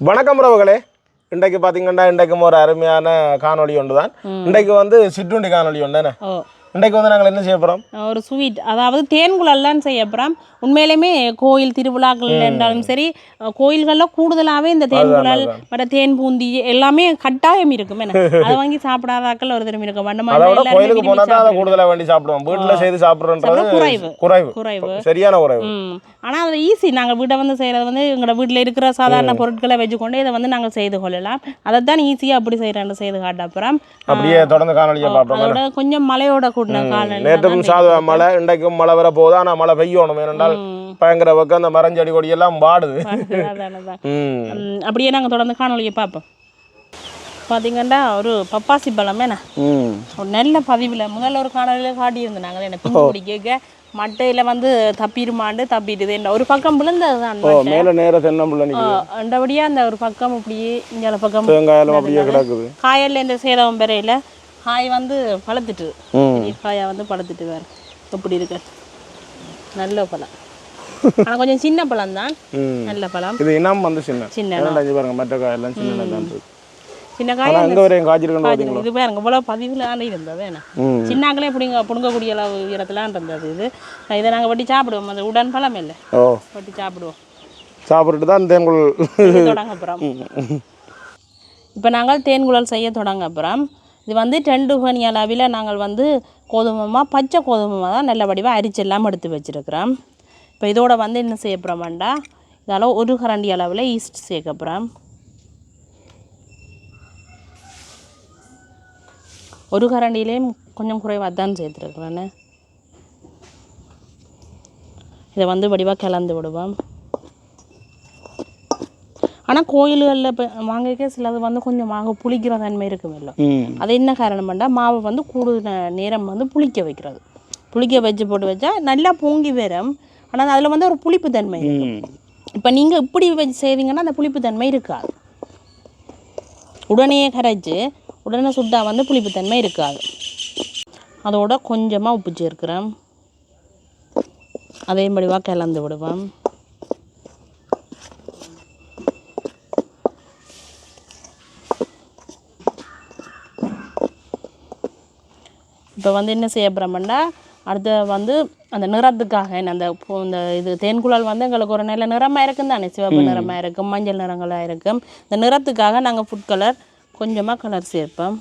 வணக்கம் உறவுகளே. இன்றைக்கு பார்த்தீங்கன்னா இன்றைக்கும் ஒரு அருமையான காணொளி ஒன்று தான் இன்றைக்கு வந்து சிற்றுண்டி காணொளி ஒன்று தானே இன்றைக்கு வந்து நாங்கள் என்ன செய்ய போகிறோம் ஒரு ஸ்வீட் அதாவது தேன்குழல்லாம் செய்ய அப்புறம் உண்மையிலுமே கோயில் திருவிழாக்கள் இருந்தாலும் சரி கோயில்கள்ல கூடுதலாகவே இந்த தேன்குழல் மற்ற தேன் பூந்தி எல்லாமே கட்டாயம் இருக்கும். என்ன? அதை வாங்கி சாப்பிடாதாக்கள் ஒரு தினம் இருக்கும். அந்த அதை மாதிரி கோயிலுக்கு போனால் தான் அதை. கூடுதலாக வேண்டி சாப்பிடுவோம். வீட்டில் செய்து சாப்பிட்றன்றது சாப்பிட குறைவு. குறைவு. குறைவு. சரியான குறைவு. ஆனால் அது ஈஸி நாங்கள் வீட்டை வந்து செய்கிறது வந்து எங்களோட வீட்டில் இருக்கிற சாதாரண பொருட்களை வச்சுக்கொண்டு இதை வந்து நாங்கள் செய்து கொள்ளலாம். அதைத்தான் ஈஸியாக அப்படி செய்கிறேன் செய்து காட்ட அப்புறம் அப்படியே தொடர்ந்து காணொலியை பார்ப்போம். அதோட கொஞ்சம் மழையோட கூடின காலநிலை நேற்றுக்கும் சாத மழை இன்றைக்கும் மழை வர போகுது. ஆனால் மழை பெய்யணும். ஏனென்றால் பயங்கர பக்கம் அந்த மரஞ்செடி கொடி எல்லாம் வாடுது. அதான் அதான் ம். ம், அப்படியே நாங்கள் தொடர்ந்து காணொலியை பார்ப்போம். பார்த்தீங்கன்னா ஒரு பப்பாசி பழம் என்ன? ஒரு நல்ல பதிவில் முதல்ல ஒரு காணொலியில் காட்டியிருந்தோம் நாங்கள் என்ன பிடிக்க மட்டையில் வந்து தப்பிடுமாண்டு தப்பிடுது என்ன ஒரு பக்கம் விழுந்தது தான் ஓ மேலே நேர அந்த ஒரு பக்கம் இப்படியே இந்த பக்கம் அப்படியே காயல்ல இந்த சேதம் பெறையில் காய் வந்து பழுத்துட்டு. காயை வந்து பழுத்துட்டு வேறு. எப்படி இருக்கு? நல்ல பழம். ஆனால் கொஞ்சம் சின்ன பழம் தான் நல்ல பழம். இது இனம் வந்து சின்ன. சின்ன பாருங்க மற்ற காயெல்லாம் சின்ன தான் சின்ன காய் வரையும் காய்ச்சிருக்கணும் இது பாருங்க இவ்வளோ பதிவில் இருந்தது என்ன? ம். சின்னாக்களே பிடிங்க பிடுங்கக்கூடிய அளவு இருந்தது இது. இதை நாங்கள் வட்டி சாப்பிடுவோம். அந்த உடன் பழம் இல்லை. வட்டி சாப்பிடுவோம். சாப்பிட்டுட்டு தான் தொடங்க அப்புறம் இப்போ நாங்கள் தேன்குழல் செய்ய தொடங்க அப்புறம் இது வந்து ரெண்டு பனி அளவில் நாங்கள் வந்து கோதுமமாக பச்சை கோதுமை தான் நல்ல வடிவாக அரிச்செல்லாம் எடுத்து வச்சுருக்கிறோம். இப்போ இதோட வந்து என்ன செய்ய போகிறோம்டா இதால் ஒரு கரண்டி அளவில் ஈஸ்ட் சேர்க்க போகிறோம் ஒரு கரண்டிலேயும் கொஞ்சம் குறைவாக தான் சேர்த்துருக்குறேன்னு. இதை வந்து வடிவாக கிளந்து விடுவோம். ஆனால் கோயில்களில் இப்போ வாங்கிக்க சிலது வந்து கொஞ்சம் மாவு புளிக்கிற தன்மை இருக்கும் இல்லை ம். அது என்ன காரணம்னா மாவை வந்து கூடுதல் நேரம் வந்து புளிக்க வைக்கிறது. புளிக்க வச்சு போட்டு வச்சா நல்லா பொங்கி வரும். ஆனால் அதில் வந்து ஒரு புளிப்பு தன்மை இருக்கும் இப்போ நீங்கள் இப்படி வச்சு செய்தீங்கன்னா அந்த புளிப்பு தன்மை இருக்காது. உடனே கரைச்சி உடனே சுட்டா வந்து புளிப்பு தன்மை இருக்காது. அதோட கொஞ்சமாக உப்பு சேர்க்கிறேன். அதே படிவாக கிளந்து விடுவேன் இப்போ வந்து என்ன செய்ய போகிறோம்னா அடுத்து வந்து அந்த நிறத்துக்காக என்ன அந்த இந்த இது தேன்குழல் வந்து எங்களுக்கு ஒரு நல்ல நிறமாக இருக்கும் தானே சிவப்பு நிறமாக இருக்கும் மஞ்சள் நிறங்களாக இருக்கும். இந்த நிறத்துக்காக நாங்கள் ஃபுட் கலர் கொஞ்சமாக கலர் சேர்ப்போம்.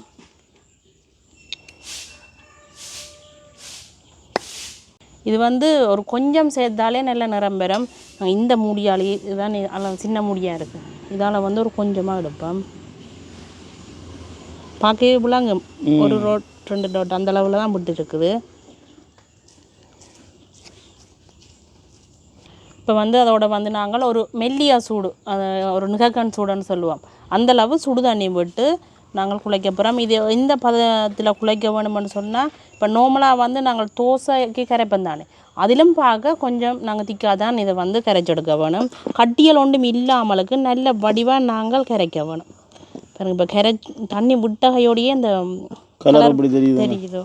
இது வந்து ஒரு கொஞ்சம் சேர்த்தாலே நல்ல நிறம் பெறும். இந்த மூடியாலே இதுதான் சின்ன மூடியாக இருக்குது இதால் வந்து ஒரு கொஞ்சமாக எடுப்போம். பார்க்கவே புள்ளாங்க ஒரு ரோட் ரெண்டு டாட் அந்த அளவில் தான் விட்டு இருக்குது. இப்போ வந்து அதோட வந்து நாங்கள் ஒரு மெல்லியா சூடு ஒரு நிகக்கன் சூடுன்னு சொல்லுவோம். அந்த அளவு சுடு தண்ணி விட்டு நாங்கள் குழைக்க போகிறோம் இது இந்த பதத்தில் குழைக்க வேணும்னு சொன்னால் இப்போ நார்மலாக வந்து நாங்கள் தோசைக்கு கரைப்போம் தானே. அதிலும் பார்க்க கொஞ்சம் நாங்கள் திக்காக தான் இதை வந்து கரைச்செடுக்க வேணும். கட்டியல் ஒன்றும் இல்லாமலுக்கு நல்ல வடிவாக நாங்கள் கரைக்க வேணும். இப்போ கரை தண்ணி விட்டகையோடையே இந்த கலர் அப்படி தெரியுது தெரியுதோ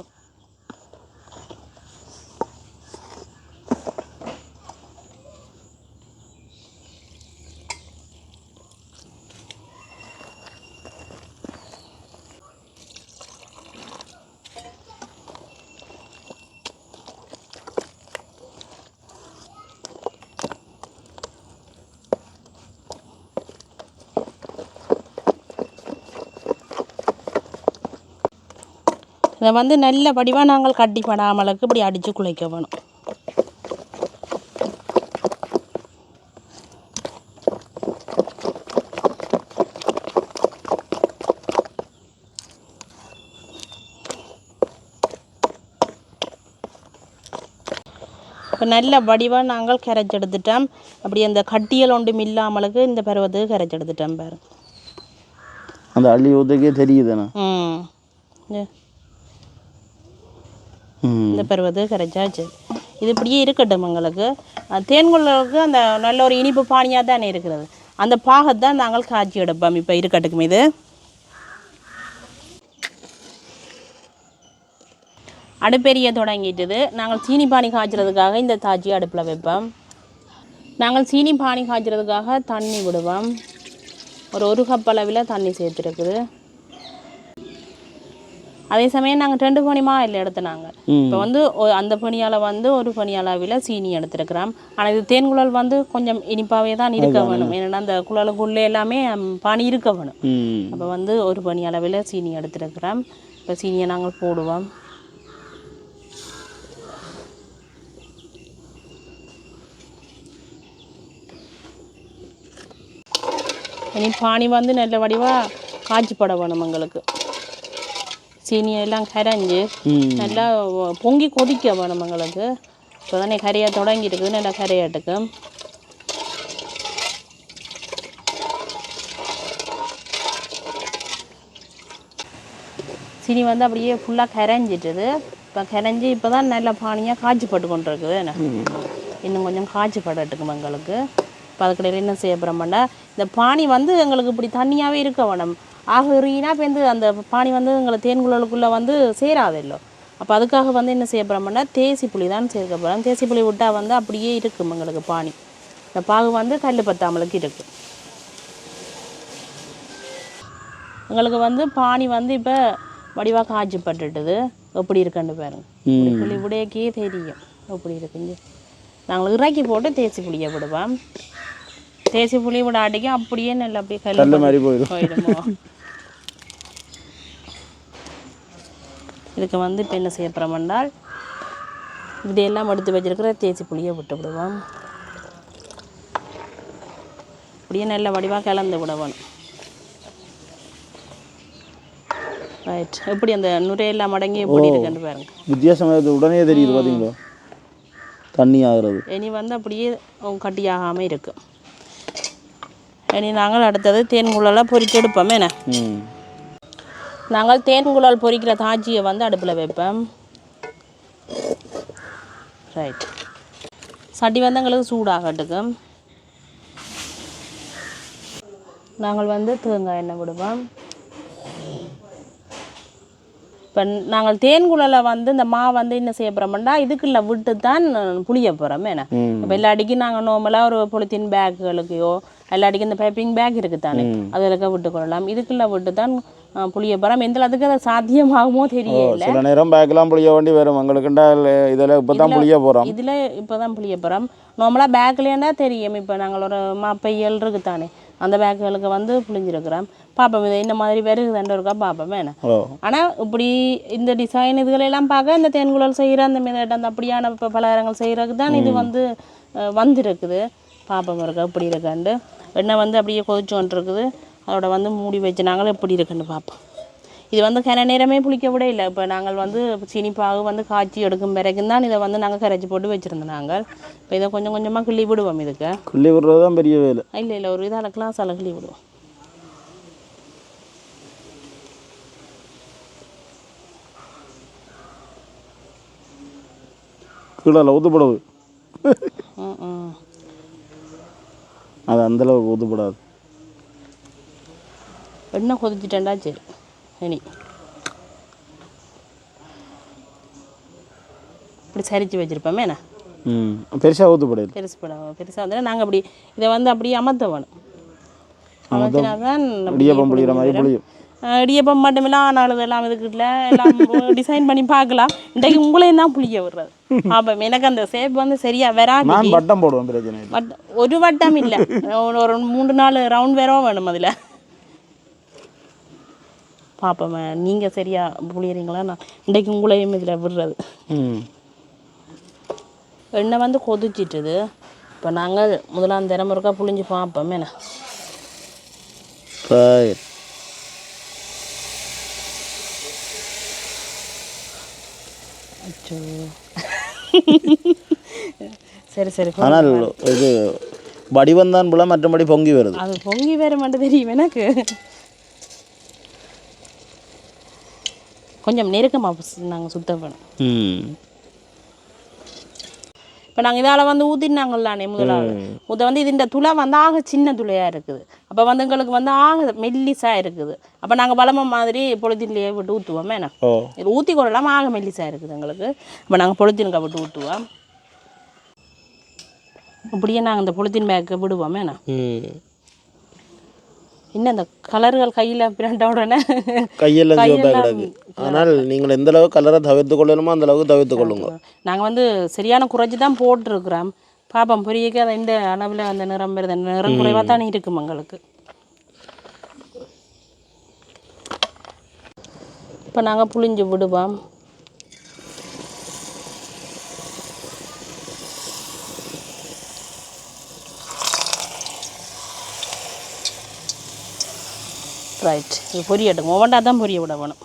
இதை வந்து நல்ல வடிவாக நாங்கள் கட்டிப்படாமலுக்கு இப்படி அடித்து குழைக்க வேணும். இப்போ நல்ல வடிவாக நாங்கள் கரைச்செடுத்துட்டோம். அப்படி அந்த கட்டியல் ஒன்றும் இல்லாமலுக்கு இந்த பருவத்துக்கு கரைச்செடுத்துட்டோம் பாரு. அந்த அள்ளி ஊற்றுக்கே தெரியுதுண்ணா. ம். இந்த பருவத்து கரைச்சாச்சு. இது இப்படியே இருக்கட்டும் எங்களுக்கு. அஹ் தேன்குழலுக்கு அந்த நல்ல ஒரு இனிப்பு பானியாக தானே இருக்கிறது. அந்த பாகத்தான் நாங்கள் காய்ச்சி எடுப்போம். இப்போ இருக்கட்டும் இது. அடுப்பெரிய தொடங்கிட்டுது. நாங்கள் சீனி பானி காய்ச்சறதுக்காக இந்த தாச்சி அடுப்பில் வைப்போம். நாங்கள் சீனி பானி காய்ச்சறதுக்காக தண்ணி விடுவோம். ஒரு ஒரு கப் அளவில் தண்ணி சேர்த்துருக்குது. அதே சமயம் நாங்கள் ரெண்டு பனி மாயில் எடுத்துனாங்க. இப்போ வந்து அந்த பனியால் வந்து ஒரு பனி அளவில் சீனி எடுத்துருக்கிறோம். ஆனால் இது தேன் குழல் வந்து கொஞ்சம் இனிப்பாகவே தான் இருக்க வேணும். ஏன்னா அந்த குழலுக்குள்ளே எல்லாமே பானி இருக்க வேணும். அப்போ வந்து ஒரு பனி அளவில் சீனி எடுத்துருக்கிறோம். இப்போ சீனியை நாங்கள் போடுவோம். இனி பானி வந்து நல்ல வடிவாக காய்ச்சிப்பட வேணும் எங்களுக்கு. சீனியை எல்லாம் கரைஞ்சி நல்லா பொங்கி கொதிக்க வேணும் எங்களுக்கு இப்போ தானே கரைய தொடங்கிட்டு நல்லா கரையாட்டுக்கு. சீனி வந்து அப்படியே ஃபுல்லாக கரைஞ்சிட்டுது. இப்போ கரைஞ்சி இப்போ தான் நல்ல பானியாக காய்ச்சிப்பட்டு கொண்டு இருக்குது இன்னும் கொஞ்சம் காய்ச்சிப்படட்டுக்கும் எங்களுக்கு இப்போ அதுக்கடையில் என்ன செய்ய போகிறோம்னா இந்த பானி வந்து எங்களுக்கு இப்படி தண்ணியாகவே இருக்க வேணும். ஆக எறியினா இப்போ வந்து அந்த பானி வந்து எங்களுக்கு தேன்குழலுக்குள்ளே வந்து சேராதில்லோ அப்போ அதுக்காக வந்து என்ன செய்ய போகிறோம்னா தேசி புளி தான் சேர்க்க போகிறோம் தேசி புளி விட்டால் வந்து அப்படியே இருக்கும் எங்களுக்கு பானி. இந்த பாகு வந்து கல் பத்தாமலுக்கு இருக்குது எங்களுக்கு வந்து பானி வந்து இப்போ வடிவாக காய்ச்சி பட்டுட்டுது எப்படி இருக்குன்னு பாருங்க. புளி விடையக்கே தெரியும். எப்படி இருக்குங்க நாங்கள் இறக்கி போட்டு தேசி புளியை விடுவோம். தேசி புளி விட அடிக்க அப்படியே நல்லா அப்படியே கல் மாதிரி போயிடும். போயிடுமோ? இதுக்கு வந்து இப்போ என்ன செய்ய போகிறோம் என்றால் இதையெல்லாம் எடுத்து வச்சிருக்கிற தேசி புளியை விட்டு விடுவோம். அப்படியே நல்ல வடிவாக கலந்து விட வேணும் ரைட் எப்படி அந்த நுரையெல்லாம் மடங்கி எப்படி இருக்குன்னு பாருங்க. வித்தியாசமாக இது உடனே தெரியுது பார்த்தீங்களா? தண்ணி ஆகுறது. இனி வந்து அப்படியே கட்டியாகாமல் இருக்கு. இனி நாங்கள் அடுத்தது தேன்குழலாக பொரிச்சு எடுப்போம். என்ன? நாங்கள் தேன்குழல் பொரிக்கிற தாஜியை வந்து அடுப்பில் வைப்போம். ரைட் சட்டி வந்து எங்களுக்கு சூடாகட்டுக்கு. நாங்கள் வந்து தேங்காய் எண்ணெய் விடுவோம் இப்போ நாங்கள் தேன்குழலை வந்து இந்த மா வந்து என்ன செய்ய போகிறோம்னா இதுக்குள்ள விட்டு தான் புளிய போகிறோம் என்ன இப்போ எல்லாடிக்கும் நாங்கள் நார்மலாக ஒரு பொலித்தீன் பேக்குகளுக்கையோ எல்லாடிக்கும் இந்த பைப்பிங் பேக் இருக்குது தானே அதில் விட்டுக்கொள்ளலாம். இதுக்குள்ள விட்டு தான் புளிய போகிறோம் எந்த அதுக்கு அது சாத்தியமாகுமோ தெரியல. சில நேரம் பேக்கெல்லாம் புளிய வேண்டி வரும். எங்களுக்குண்டா இதில் இப்போ தான் புளிய போகிறோம் இதில் இப்போ தான் புளிய போகிறோம் நார்மலாக பேக்லேன்னா தெரியும். இப்போ நாங்கள் ஒரு மாப்பையல் இருக்குது தானே அந்த பேக்குகளுக்கு வந்து புளிஞ்சிருக்கிறோம். பார்ப்போம் இது இந்த மாதிரி வருகுதாண்டு இருக்கா? பார்ப்போம் ஓ. ஆனால் இப்படி இந்த டிசைன் இதுகளெல்லாம் பார்க்க இந்த தேன்குழல் செய்கிற அந்த மிதட் அந்த அப்படியான பலகாரங்கள் செய்கிறதுக்கு தான் இது வந்து வந்திருக்குது. பாப்பம் இருக்கா இப்படி இருக்காண்டு. எண்ணெய் வந்து அப்படியே கொதிச்சு வந்துருக்குது. அதோட வந்து மூடி வச்சு நாங்களும் எப்படி இருக்குன்னு பார்ப்போம் இது வந்து கன நேரமே புளிக்க விட இல்லை. இப்போ நாங்கள் வந்து சீனிப்பாகு வந்து காய்ச்சி எடுக்கும் பிறகு தான் இதை வந்து நாங்கள் கரைச்சி போட்டு வச்சுருந்தோம் நாங்கள். இப்போ இதை கொஞ்சம் கொஞ்சமாக கிள்ளி விடுவோம் இதுக்கு. கிள்ளி விடுறது தான் பெரிய வேலை. இல்லை இல்லை ஒரு இதால் கிளாஸ் அலை கிள்ளி விடுவோம். கீழே ம் அது அந்தளவுக்கு ஊற்றப்படாது எண்ணெய் கொதிச்சிட்டேன்டா சரி. இனி. இப்படி சரிச்சு வச்சுருப்போமே என்ன? ம் பெருசாக ஊற்றப்படாது பெருசு படம் பெருசாக வந்து நாங்கள் அப்படி இதை வந்து அப்படியே அமர்த்த வேணும் அமர்த்தினா தான் இடியப்பம் புளிகிற மாதிரி புளியும். இடியப்பம் மட்டும் இல்லை ஆனாலும் எல்லாம் இதுக்குள்ள எல்லாம் டிசைன் பண்ணி பார்க்கலாம். இன்றைக்கு உங்களையும் தான் புளிய விடுறது. அப்போ எனக்கு அந்த ஷேப் வந்து சரியா வராது. நான் பட்டம் போடுவேன் பிரச்சனை ஒரு வட்டம் இல்லை. ஒரு மூணு நாலு ரவுண்ட் வேறவும் வேணும் அதில். பார்ப்போம் நீங்கள் சரியா புளியறீங்களா? நான் இன்றைக்கு உங்களையும் இதில் விடுறது. எண்ணெய் வந்து கொதிச்சிட்டுது. இப்போ நாங்கள் முதலாம் தினம் ஒருக்கா புளிஞ்சு பார்ப்போம். என்ன அச்சோ சரி சரி ஆனால் இது வடிவம் தான் போல மற்றபடி பொங்கி வருது. அது பொங்கி வேற மட்டும் தெரியும் எனக்கு. கொஞ்சம் நெருக்கமாக நாங்கள் சுத்தம் பண்ணோம் ம். இப்போ நாங்கள் இதால் வந்து ஊற்றினாங்கல்லானே முதலாவது ஊற்ற வந்து இது இந்த துளை வந்து ஆக சின்ன துளையாக இருக்குது. அப்போ வந்து எங்களுக்கு வந்து ஆக மெல்லிஸாக இருக்குது. அப்போ நாங்கள் பலம மாதிரி பொழுதின்லேயே விட்டு ஊற்றுவோம் இது ஊற்றி கொள்ளலாம் ஆக மெல்லிஸாக இருக்குது எங்களுக்கு. இப்போ நாங்கள் பொழுத்தினுக்கா விட்டு ஊற்றுவோம் அப்படியே நாங்கள் இந்த பொழுத்தின் பேக்கை விடுவோம் என்ன அந்த கலர்கள் கையில் பிரண்ட உடனே? சிவப்பாக கிடக்கு. ஆனால் நீங்கள் எந்த அளவுக்கு கலரை தவிர்த்து கொள்ளணுமோ அந்த அளவுக்கு தவிர்த்து கொள்ளுங்க. நாங்கள் வந்து சரியான குறைச்சி தான் போட்டிருக்கிறோம். பாப்போம் பொரியக்க அதை இந்த அளவில் அந்த நிறம் வருது. நிறம் குறைவாக தானே இருக்கும் எங்களுக்கு. இப்போ நாங்கள் புளிஞ்சு விடுவோம். ரைட் இது பொரியட்டும். ஒவ்வொன்றா தான் பொரிய விட வேணும்.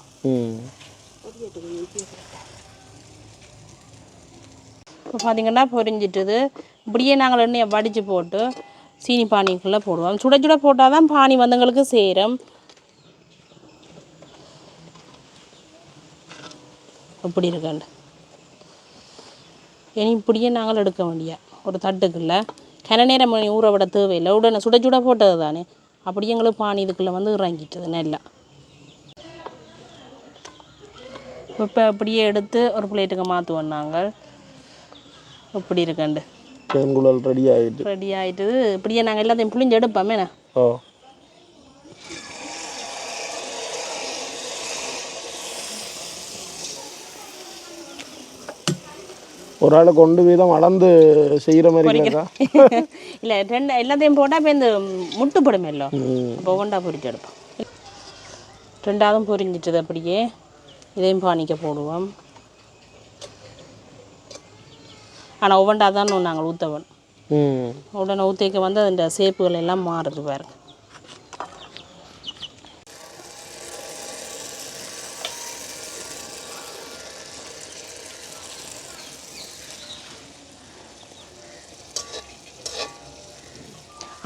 இப்போ பார்த்தீங்கன்னா பொரிஞ்சிட்டுது. இப்படியே நாங்கள் எண்ணெயை வடித்து போட்டு சீனி பானிக்குள்ளே போடுவோம். சுட சுட போட்டால் தான் பானி வந்தங்களுக்கு சேரும். இப்படி இருக்கண்டு. இனி இப்படியே நாங்கள் எடுக்க வேண்டிய ஒரு தட்டுக்குள்ள. கன நேரம் மணி ஊற விட தேவையில்லை. உடனே சுட சுட போட்டது தானே அப்படியே எங்களுக்கு பானி இதுக்குள்ளே வந்து இறங்கிட்டது நல்லா. இப்போ அப்படியே எடுத்து ஒரு பிளேட்டுக்கு மாற்றுவோம் நாங்கள். இப்படி இருக்கண்டு. தேன்குழல் ரெடி ஆகிட்டு ரெடி ஆயிட்டு இப்படியே நாங்கள் எல்லாத்தையும் புளிஞ்சு எடுப்போமே ஓ ஒரு ஆளை கொண்டு வீதம் அளந்து செய்கிற மாதிரி இருக்கா இல்லை ரெண்டு எல்லாத்தையும் போட்டால் இப்போ இந்த முட்டு படும் எல்லாம் அப்போ ஒன்றா பொரிச்சு எடுப்போம். ரெண்டாவதும் பொரிஞ்சிட்டது அப்படியே. இதையும் பானிக்க போடுவோம். ஆனால் ஒவ்வொன்றா தான் நாங்கள் ஊற்றவன் உடனே ஊற்றிக்க வந்து அந்த சேப்புகள் எல்லாம் மாறுது பாருங்க.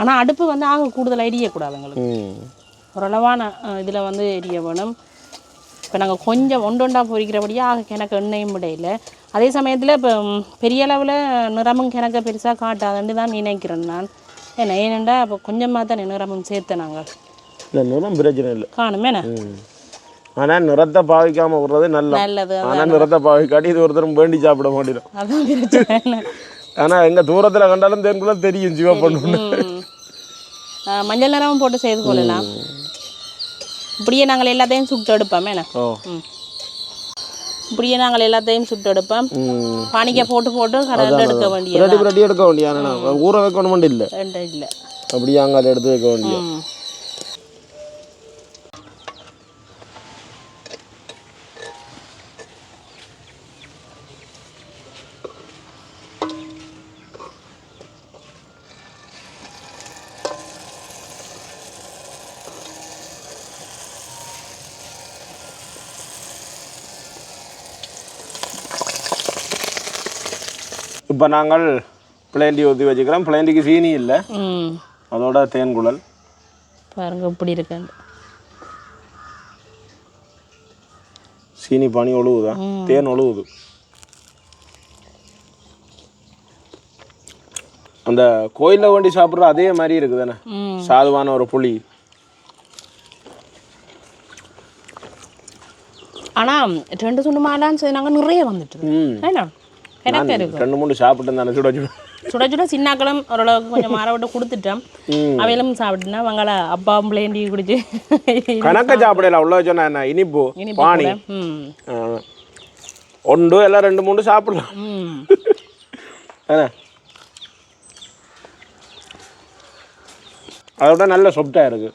ஆனால் அடுப்பு வந்து ஆக கூடுதல் எரியக்கூடாது எங்களுக்கு. ஓரளவான இதில் வந்து எரிய வேணும். இப்போ நாங்கள் கொஞ்சம் ஒன்று ஒன்றா பொரிக்கிறபடியாக ஆக எனக்கு எண்ணெயும் விடையில. அதே சமயத்தில் இப்போ பெரிய அளவில் நிறமும் கிணக்க பெருசாக காட்டாதுன்னு தான் நினைக்கிறேன் நான். ஏன்னா ஏனெண்டா இப்போ கொஞ்சமாக தான் நிறமும் சேர்த்தேன் நாங்கள் இல்லை நிறம் பிரச்சனை இல்லை. காணுமேண்ணே ம். ஆனால் நிறத்தை பாவிக்காமல் விடுறது நல்ல நல்லது ஆனால் நிறத்தை பாவிக்காட்டி இது ஒருத்தரும் வேண்டி சாப்பிட மாட்டேன் ஆனால் எங்கள் தூரத்தில் கண்டாலும் தேன்குள்ள தெரியும் சிவப்பண்ணு ம். மஞ்சள் நிறமும் போட்டு செய்து கொள்ளலாம். இப்படியே நாங்கள் எல்லாத்தையும் சுட்டு எடுப்போமேண்ணே ஓ. ம். இப்படியே நாங்கள் எல்லாத்தையும் சுட்டு எடுப்போம். பானிக்க போட்டு போட்டு கடையில் எடுக்க ரெடி எடுக்க வேண்டிய ஊற வைக்கணும் இல்லை. இல்லை. அப்படியே அங்கே எடுத்து வைக்க வேண்டிய இப்போ நாங்கள் பிளேண்டி ஊற்றி வச்சுக்கிறோம். பிளேண்டிக்கு சீனி இல்லை. அதோட தேன்குழல். பாருங்க இப்படி இருக்குன்னு. சீனி பானி ஒழுகுதா? தேன் ஒழுகுது. அந்த கோயிலில் வேண்டி சாப்பிட்ற அதே மாதிரி இருக்குதானே? சாதுவான ஒரு புளி. ஆனால் ரெண்டு சுண்டு மாலான்னு சொல்லி நாங்கள் நிறைய வந்துட்டு ரெண்டு மூணு சாப்பிட்டு தானே சுட சுட சுட சுட சின்னாக்களும் ஓரளவுக்கு கொஞ்சம் மாற விட்டு கொடுத்துட்டோம். அவையிலும் சாப்பிட்டுனா அவங்கள அப்பா பிள்ளைண்டி குடிச்சு கணக்க சாப்பிடல உள்ள வச்சோன்னா என்ன இனிப்பு ஆ. ஒன்று எல்லாம் ரெண்டு மூணு சாப்பிடலாம் என்ன அதோட நல்ல சொப்டாக இருக்கு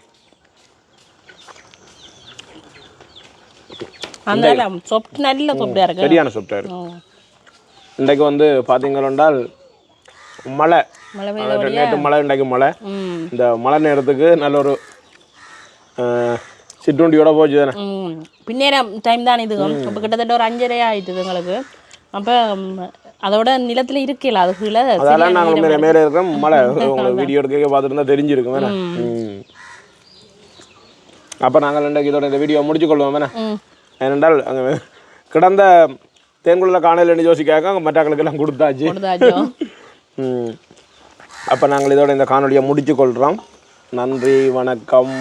அந்த சொப்ட் நல்ல சொப்டாக இருக்கு சரியான சொப்டாக இருக்கு. இன்றைக்கு வந்து பார்த்தீங்கன்னால் மழை. நேற்று மழை இன்றைக்கு மழை. இந்த மழை நேரத்துக்கு நல்ல ஒரு சிற்றுண்டியோட போச்சு தானே. பின்னேரம் டைம் தான் இது. இப்போ கிட்டத்தட்ட ஒரு அஞ்சரை ஆயிட்டுது எங்களுக்கு. அப்போ அதோட நிலத்தில் இருக்கல அது கீழே அதெல்லாம் நாங்கள் மேலே மேலே இருக்கிறோம் மழை. உங்களுக்கு வீடியோ எடுக்க பார்த்துட்டு இருந்தா தெரிஞ்சிருக்கும் வேணா அப்போ நாங்கள் இன்றைக்கு இதோட இந்த வீடியோ முடிச்சு கொள்வோம் வேணா ஏனென்றால் அங்கே கிடந்த தேன்குள்ள காணலன்னு யோசிக்காக எல்லாம் கொடுத்தாச்சு. அப்போ நாங்கள் இதோட இந்த காணொலியை முடிச்சு கொள்கிறோம் நன்றி வணக்கம்.